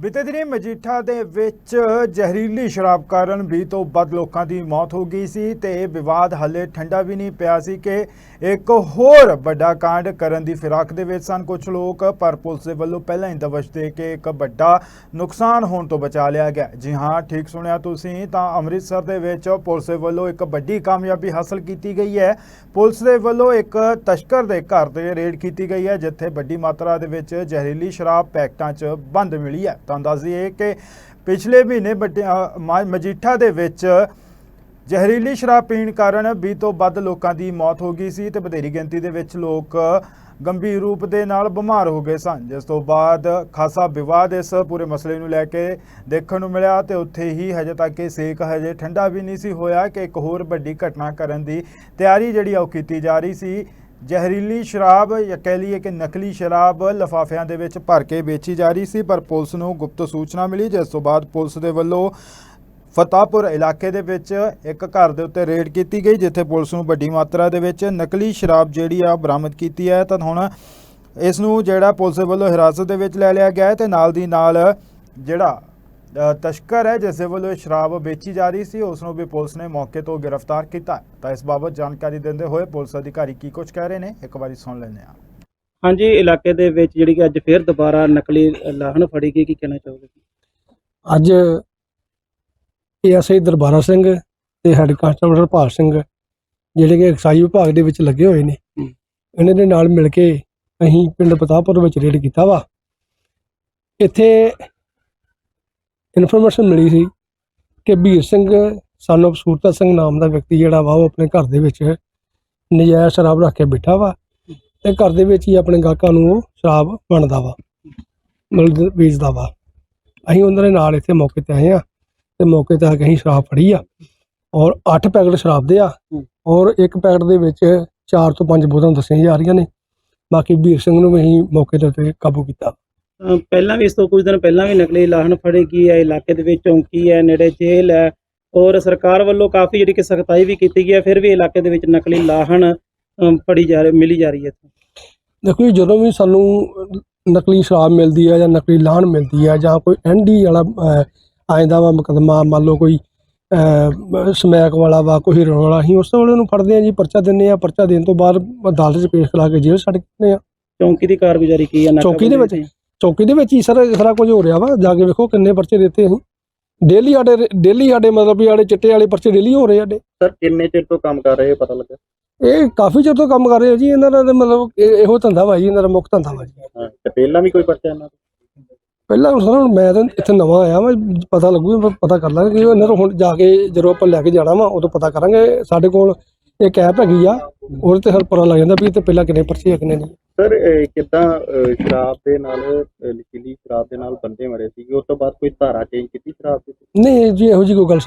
ਬੀਤੇ ਦਿਨੀ ਮਜੀਠਾ ਦੇ ਵਿੱਚ ਜ਼ਹਿਰੀਲੀ ਸ਼ਰਾਬ ਕਾਰਨ 20 ਤੋਂ ਵੱਧ ਲੋਕਾਂ ਦੀ ਮੌਤ ਹੋ ਗਈ ਸੀ ਤੇ ਇਹ ਵਿਵਾਦ ਹਲੇ ਠੰਡਾ ਵੀ ਨਹੀਂ ਪਿਆ ਸੀ ਕਿ ਇੱਕ ਹੋਰ ਵੱਡਾ ਕਾਂਡ ਕਰਨ ਦੀ ਫਿਰਾਕ ਦੇ ਵਿੱਚ ਸਨ ਕੁਝ ਲੋਕ, ਪਰ ਪੁਲਿਸ ਦੇ ਵੱਲੋਂ ਪਹਿਲਾਂ ਹੀ ਦਵਸ਼ ਦੇ ਕੇ ਇੱਕ ਵੱਡਾ ਨੁਕਸਾਨ ਹੋਣ ਤੋਂ ਬਚਾ ਲਿਆ ਗਿਆ। ਜੀ ਹਾਂ, ਠੀਕ ਸੁਣਿਆ ਤੁਸੀਂ, ਤਾਂ ਅੰਮ੍ਰਿਤਸਰ ਦੇ ਵਿੱਚ ਪੁਲਿਸ ਦੇ ਵੱਲੋਂ ਇੱਕ ਵੱਡੀ ਕਾਮਯਾਬੀ ਹਾਸਲ ਕੀਤੀ ਗਈ ਹੈ। ਪੁਲਿਸ ਦੇ ਵੱਲੋਂ ਇੱਕ ਤਸਕਰ ਦੇ ਘਰ ਤੇ ਰੇਡ ਕੀਤੀ ਗਈ ਹੈ, ਜਿੱਥੇ ਵੱਡੀ ਮਾਤਰਾ ਦੇ ਵਿੱਚ ਜ਼ਹਿਰੀਲੀ ਸ਼ਰਾਬ ਪੈਕਟਾਂ 'ਚ ਬੰਦ ਮਿਲੀ ਹੈ। ਤੁਹਾਨੂੰ ਦੱਸ ਦਈਏ ਕਿ ਪਿਛਲੇ ਮਹੀਨੇ ਵੱਡੇ- ਅ, ਮਜੀਠਾ ਦੇ ਵਿੱਚ ਜ਼ਹਿਰੀਲੀ ਸ਼ਰਾਬ ਪੀਣ ਕਾਰਨ 20 ਤੋਂ ਵੱਧ ਲੋਕਾਂ ਦੀ ਮੌਤ ਹੋ ਗਈ ਸੀ ਤੇ ਵਧੇਰੀ ਗਿਣਤੀ ਦੇ ਵਿੱਚ ਲੋਕ ਗੰਭੀਰ ਰੂਪ ਦੇ ਨਾਲ ਬਿਮਾਰ ਹੋ ਗਏ ਸਨ। ਜਿਸ ਤੋਂ ਬਾਅਦ ਖਾਸਾ ਵਿਵਾਦ ਇਸ ਪੂਰੇ ਮਸਲੇ ਨੂੰ ਲੈ ਕੇ ਦੇਖਣ ਨੂੰ ਮਿਲਿਆ ਤੇ ਉੱਥੇ ਹੀ ਹਜੇ ਤੱਕ ਇਹ ਸੇਕ ਹਜੇ ਠੰਡਾ ਵੀ ਨਹੀਂ ਸੀ ਹੋਇਆ ਕਿ ਇੱਕ ਹੋਰ ਵੱਡੀ ਘਟਨਾ ਕਰਨ ਦੀ ਤਿਆਰੀ ਜਿਹੜੀ ਆ ਉਹ ਕੀਤੀ ਜਾ ਰਹੀ ਸੀ। ਜ਼ਹਿਰੀਲੀ ਸ਼ਰਾਬ ਜਾਂ ਕਹਿ ਲਈਏ ਕਿ ਨਕਲੀ ਸ਼ਰਾਬ ਲਫਾਫਿਆਂ ਦੇ ਵਿੱਚ ਭਰ ਕੇ ਵੇਚੀ ਜਾ ਰਹੀ ਸੀ, ਪਰ ਪੁਲਿਸ ਨੂੰ ਗੁਪਤ ਸੂਚਨਾ ਮਿਲੀ, ਜਿਸ ਤੋਂ ਬਾਅਦ ਪੁਲਿਸ ਦੇ ਵੱਲੋਂ ਫਤਾਪੁਰ ਇਲਾਕੇ ਦੇ ਵਿੱਚ ਇੱਕ ਘਰ ਦੇ ਉੱਤੇ ਰੇਡ ਕੀਤੀ ਗਈ, ਜਿੱਥੇ ਪੁਲਿਸ ਨੂੰ ਵੱਡੀ ਮਾਤਰਾ ਦੇ ਵਿੱਚ ਨਕਲੀ ਸ਼ਰਾਬ ਜਿਹੜੀ ਆ ਬਰਾਮਦ ਕੀਤੀ ਹੈ। ਤਾਂ ਹੁਣ ਇਸ ਨੂੰ ਜਿਹੜਾ ਪੁਲਿਸ ਦੇ ਵੱਲੋਂ ਹਿਰਾਸਤ ਦੇ ਵਿੱਚ ਲੈ ਲਿਆ ਗਿਆ ਹੈ ਤੇ ਨਾਲ ਦੀ ਨਾਲ ਜਿਹੜਾ ਤਸਕਰ ਹੈ ਜਿਸ ਦੇ ਵੱਲੋਂ ਸ਼ਰਾਬ ਵੇਚੀ ਜਾ ਰਹੀ ਸੀ ਉਸ ਨੂੰ ਵੀ ਪੁਲਿਸ ਨੇ ਮੌਕੇ ਤੋਂ ਗ੍ਰਿਫਤਾਰ ਕੀਤਾ। ਤਾਂ ਇਸ ਬਾਬਤ ਜਾਣਕਾਰੀ ਦਿੰਦੇ ਹੋਏ ਪੁਲਿਸ ਅਧਿਕਾਰੀ ਕੀ ਕੁਝ ਕਹਿ ਰਹੇ ਨੇ ਇੱਕ ਵਾਰੀ ਸੁਣ ਲੈਂਦੇ ਹਾਂ ਹਾਂਜੀ ਇਲਾਕੇ ਦੇ ਵਿੱਚ ਜਿਹੜੀ ਕਿ ਅੱਜ ਫੇਰ ਦੁਬਾਰਾ ਨਕਲੀ ਲਾਹਣ ਫੜੀ ਗਈ ਕੀ ਕਹਿਣਾ ਚਾਹੋਗੇ ਅੱਜ ਏਐਸਆਈ ਦਰਬਾਰਾ ਸਿੰਘ ਤੇ ਹੈਡ ਕਾਂਸਟੇਬਲ ਹਰਪਾਲ ਸਿੰਘ ਜਿਹੜੇ ਕਿ ਐਕਸਾਈਜ਼ ਵਿਭਾਗ ਦੇ ਵਿੱਚ ਲੱਗੇ ਹੋਏ ਨੇ। ਇਹਨਾਂ ਦੇ ਨਾਲ ਮਿਲ ਕੇ ਅਸੀਂ ਪਿੰਡ ਪਤਾਪੁਰ ਵਿੱਚ ਰੇਡ ਕੀਤਾ ਵਾ ਇੱਥੇ ਇਨਫੋਰਮੇਸ਼ਨ ਮਿਲੀ ਸੀ ਕਿ ਵੀਰ ਸਿੰਘ, son of ਸੂਰਤਾ ਸਿੰਘ ਨਾਮ ਦਾ ਵਿਅਕਤੀ ਜਿਹੜਾ ਵਾ, ਉਹ ਆਪਣੇ ਘਰ ਦੇ ਵਿੱਚ ਨਜਾਇਜ਼ ਸ਼ਰਾਬ ਰੱਖ ਕੇ ਬੈਠਾ ਵਾ ਤੇ ਘਰ ਦੇ ਵਿੱਚ ਹੀ ਆਪਣੇ ਗਾਹਕਾਂ ਨੂੰ ਉਹ ਸ਼ਰਾਬ ਵੰਡਦਾ ਵਾ ਮਤਲਬ ਵੇਚਦਾ ਵਾ। ਅਸੀਂ ਉਹਨਾਂ ਦੇ ਨਾਲ ਇੱਥੇ ਮੌਕੇ ਤੇ ਆਏ ਆ ਤੇ ਮੌਕੇ ਤੇ ਆ ਕੇ ਅਸੀਂ ਸ਼ਰਾਬ ਫੜੀ ਆ ਔਰ 8 ਪੈਕਟ ਸ਼ਰਾਬ ਦੇ ਆ ਔਰ ਇੱਕ ਪੈਕਟ ਦੇ ਵਿੱਚ 4 ਤੋਂ 5 ਬੋਤਲਾਂ ਦੱਸੀਆਂ ਜਾ ਰਹੀਆਂ ਨੇ। ਬਾਕੀ ਵੀਰ ਸਿੰਘ ਨੂੰ ਵੀ ਅਸੀਂ ਮੌਕੇ ਦੇ ਉੱਤੇ ਕਾਬੂ ਕੀਤਾ। ਅਹ ਪਹਿਲਾਂ ਵੀ ਇਸ ਤੋਂ ਕੁਝ ਦਿਨ ਪਹਿਲਾਂ ਵੀ ਨਕਲੀ ਲਾਹਣ ਫੜੀ ਗਈ ਹੈ ਇਲਾਕੇ ਦੇ ਵਿੱਚ ਚੌਂਕੀ ਹੈ ਨੇੜੇ ਜੇਲ੍ਹ ਹੈ ਔਰ ਸਰਕਾਰ ਵੱਲੋਂ ਕਾਫੀ ਜਿਹੜੀ ਕਿ ਸਖਤਾਈ ਵੀ ਕੀਤੀ ਗਈ ਹੈ ਫਿਰ ਵੀ ਇਲਾਕੇ ਦੇ ਵਿੱਚ ਨਕਲੀ ਲਾਹਣ ਫੜੀ ਜਾ ਰਹੀ ਮਿਲੀ ਜਾ ਰਹੀ ਹੈ ਦੇਖੋ ਜੀ ਜਦੋਂ ਵੀ ਸਾਨੂੰ ਨਕਲੀ ਸ਼ਰਾਬ ਮਿਲਦੀ ਹੈ ਜਾਂ ਨਕਲੀ ਲਾਹਣ ਮਿਲਦੀ ਹੈ ਜਾਂ ਕੋਈ ਐਨਡੀ ਵਾਲਾ ਆਇਂਦਾ ਵਾ ਮੁਕਦਮਾ ਮੰਨ ਲਓ ਕੋਈ ਸਮੈਕ ਵਾਲਾ ਵਾ ਕੋਈ ਹੀਰੋਇਨ ਵਾਲਾ ਅਸੀਂ ਉਸ ਵੇਲੇ ਉਹਨੂੰ ਫੜਦੇ ਆ ਜੀ ਪਰਚਾ ਦਿੰਦੇ ਆ ਪਰਚਾ ਦੇਣ ਤੋਂ ਬਾਅਦ ਅਦਾਲਤ 'ਚ ਪੇਸ਼ ਕਰਾ ਕੇ ਜੇਲ੍ਹ ਛੱਡ ਦਿੰਦੇ ਆ ਚੌਂਕੀ ਦੀ ਕਾਰਗੁਜ਼ਾਰੀ ਕੀ ਹੈ? ਚੌਂਕੀ ਦੇ ਵਿੱਚ? ਚੌਕੀ ਦੇ ਵਿੱਚ ਹੀ ਸਰ ਸਾਰਾ ਕੁਝ ਹੋ ਰਿਹਾ ਵਾ। ਜਾ ਕੇ ਵੇਖੋ ਕਿੰਨੇ ਪਰਚੇ ਦਿੱਤੇ ਅਸੀਂ। ਡੇਲੀ ਸਾਡੇ ਡੇਲੀ ਸਾਡੇ ਮਤਲਬ ਵੀ ਸਾਡੇ ਚਿੱਟੇ ਵਾਲੇ ਪਰਚੇ ਡੇਲੀ ਹੋ ਰਹੇ ਸਾਡੇ। ਸਰ ਕਿੰਨੇ ਚਿਰ ਤੋਂ ਕੰਮ ਕਰ ਰਹੇ ਹੋ ਪਤਾ ਲੱਗਾ ਇਹ ਕਾਫੀ ਚਿਰ ਤੋਂ ਕੰਮ ਕਰ ਰਹੇ ਆ ਜੀ। ਇਹਨਾਂ ਦਾ ਤਾਂ ਮਤਲਬ ਇਹ- ਇਹੋ ਧੰਦਾ ਵਾ ਜੀ ਇਹਨਾਂ ਦਾ ਮੁੱਖ ਧੰਦਾ ਵਾ ਜੀ। ਤੇ ਪਹਿਲਾਂ ਵੀ ਕੋਈ ਪਰਚਾ ਇਹਨਾਂ ਪਹਿਲਾਂ ਸਰ ਹੁਣ ਮੈਂ ਤਾਂ ਇੱਥੇ ਨਵਾਂ ਆਇਆ ਵਾ ਪਤਾ ਲੱਗੂ ਪਤਾ ਕਰ ਲਾਂਗੇ। ਕਿ ਇਹਨਾਂ ਨੂੰ ਹੁਣ ਜਾ ਕੇ ਜਦੋਂ ਆਪਾਂ ਲੈ ਕੇ ਜਾਣਾ ਵਾ ਉਦੋਂ ਪਤਾ ਕਰਾਂਗੇ ਸਾਡੇ ਕੋਲ। ਇੱਕ ਐਪ ਹੈਗੀ ਆ ਉਹਦੇ ਤੇ ਹਰ ਪਤਾ ਲੱਗ ਜਾਂਦਾ ਵੀ ਇਹ ਤੇ ਪਹਿਲਾਂ ਕਿੰਨੇ ਪਰਚੇ ਆ ਕਿੰਨੇ ਨਹੀਂ। ਸਰ ਕਿਦਾਂ ਸ਼ਰਾਬ ਦੇ ਨਾਲ ਨਸ਼ੀਲੀ ਸ਼ਰਾਬ ਦੇ ਨਾਲ ਬੰਦੇ ਮਰੇ ਸੀਗੇ? ਉਸ ਤੋਂ ਬਾਅਦ ਕੋਈ ਧਾਰਾ ਚੇਂਜ ਕੀਤੀ ਸ਼ਰਾਬ ਦੀ? ਨਹੀਂ ਜੀ ਇਹੋ ਜੀ ਕੋਈ ਗੱਲ